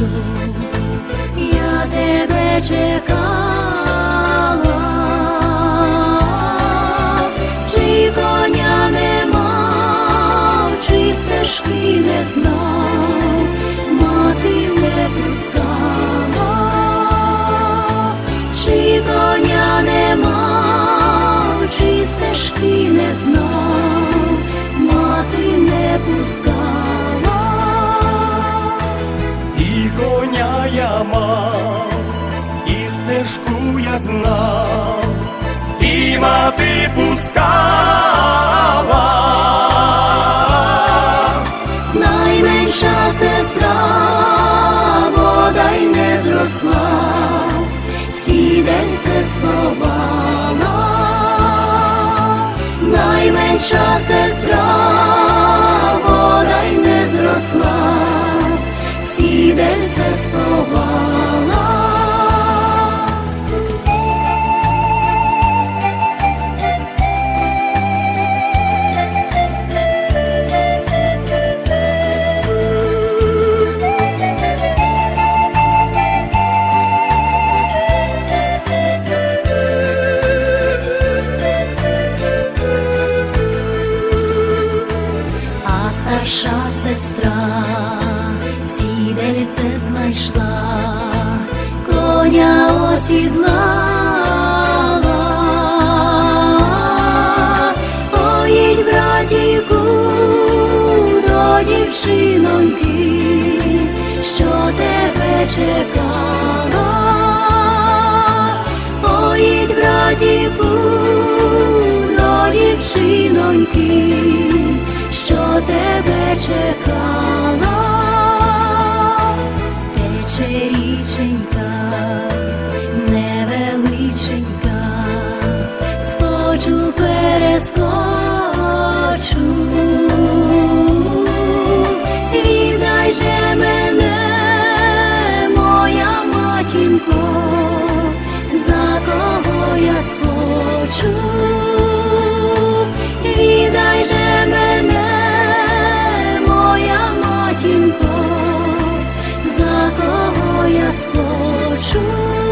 Я тебе чекала. Стежку я знав, і мати пускала. Найменша сестра, бодай не зросла, сідельце сховала. Найменша сестра, сестра сідельце знайшла, коня осідлала. Поїдь, братіку, до дівчиноньки, що тебе чекала. Поїдь, братіку, до дівчиноньки, чекала, тече річенька, невеличенька, сточу перескочу. 出。